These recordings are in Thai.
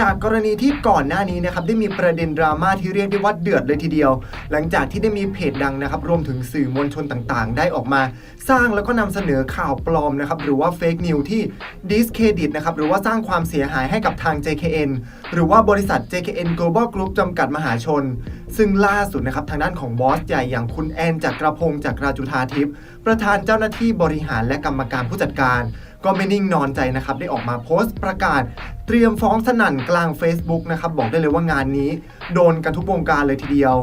จากกรณีที่ก่อนหน้านี้นะครับได้มีประเด็นดราม่าที่เรียกได้ว่าเดือดเลยทีเดียว หลังจากที่ได้มีเพจดังนะครับรวมถึงสื่อมวลชนต่างๆ ได้ออกมา สร้างแล้วก็นำเสนอข่าวปลอมนะครับหรือว่าเฟกนิวที่ดิสเครดิตนะครับหรือว่าสร้างความเสียหายให้กับทาง JKN หรือว่าบริษัท JKN Global Group จำกัดมหาชน ซึ่งล่าสุดนะครับทางด้านของบอสใหญ่อย่างคุณแอนจากกระพงจากราจุธาทิพย์ประธานเจ้าหน้าที่บริหารและกรรมการผู้จัดการ ก็ไม่นิ่งนอนใจนะครับได้ออกมาโพสต์ประกาศ เตรียมฟ้องสนั่นกลาง Facebook นะครับบอกได้เลยว่างานนี้ โดนกันทุกวงการเลยทีเดียว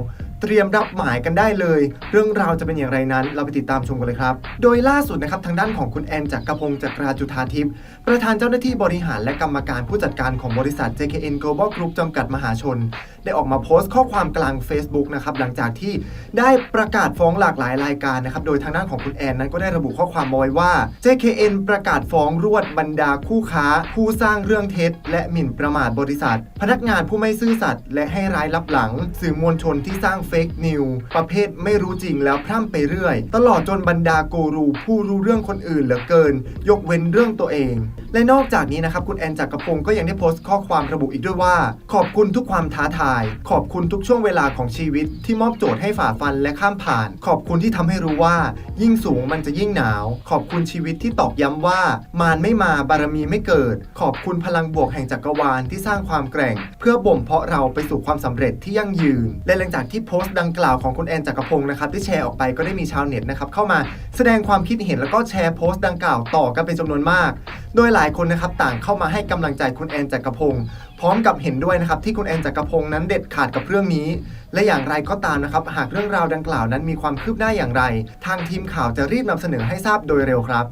เตรียมรับหมายกันได้เลย เรื่องราวจะเป็นอย่างไรนั้น เราไปติดตามชมกันเลยครับ โดยล่าสุดนะครับทางด้านของคุณแอนจากกระพงจากราจุธาทิพย์ประธานเจ้าหน้าที่บริหารและกรรมการผู้จัดการของบริษัท JKN Global Group จำกัดมหาชนได้ออกมาโพสต์ข้อความกลาง Facebook นะครับหลังจากที่ได้ประกาศฟ้องหลากหลายรายการนะครับโดยทางด้านของคุณแอนนั้นก็ได้ระบุข้อความเอาไว้ว่า JKN ประกาศฟ้องรวดบรรดาคู่ค้า ผู้สร้างเรื่องเท็จ และหมิ่นประมาทบริษัท พนักงานผู้ไม่ซื่อสัตย์และให้ร้ายลับหลัง สื่อมวลชนที่สร้างเฟกนิวประเภทไม่รู้จริงแล้วพร่ำไปเรื่อย ตลอดจนบรรดากูรูผู้รู้เรื่องคนอื่นเหลือเกิน ยกเว้นเรื่องตัวเอง และนอกจากนี้นะครับคุณแอนจากกระพงก็ยังได้โพสต์ข้อความระบุอีกด้วยว่า ขอบคุณทุกความท้าทายขอบคุณทุกช่วงเวลาของชีวิตที่มอบโจทย์ให้ฝ่าฟันและข้ามผ่าน ขอบคุณที่ทำให้รู้ว่า ยิ่งสูงมันจะยิ่งหนาว ขอบคุณชีวิตที่ตอกย้ำว่า มารไม่มาบารมีไม่เกิด ขอบคุณพลังบวกแห่งจักรวาลที่สร้างความแกร่ง เพื่อบ่มเพาะเราไปสู่ความสำเร็จที่ยั่งยืน และหลังจากที่โพสต์ดังกล่าวของคุณแอนจักรพงศ์นะครับที่แชร์ออกไปก็ได้มีชาวเน็ตนะครับเข้ามาแสดงความคิดเห็นแล้วก็แชร์โพสต์ดังกล่าวต่อกันเป็นจำนวนมาก โดยหลายคนนะครับต่างเข้ามาให้กำลังใจคุณแอนจักรพงศ์ พร้อมกับเห็นด้วยนะครับที่คุณแอนจักรพงศ์นั้นเด็ดขาดกับเรื่องนี้ และอย่างไรก็ตามนะครับ หากเรื่องราวดังกล่าวนั้นมีความคืบหน้าอย่างไร ทางทีมข่าวจะรีบนำเสนอให้ทราบโดยเร็วครับ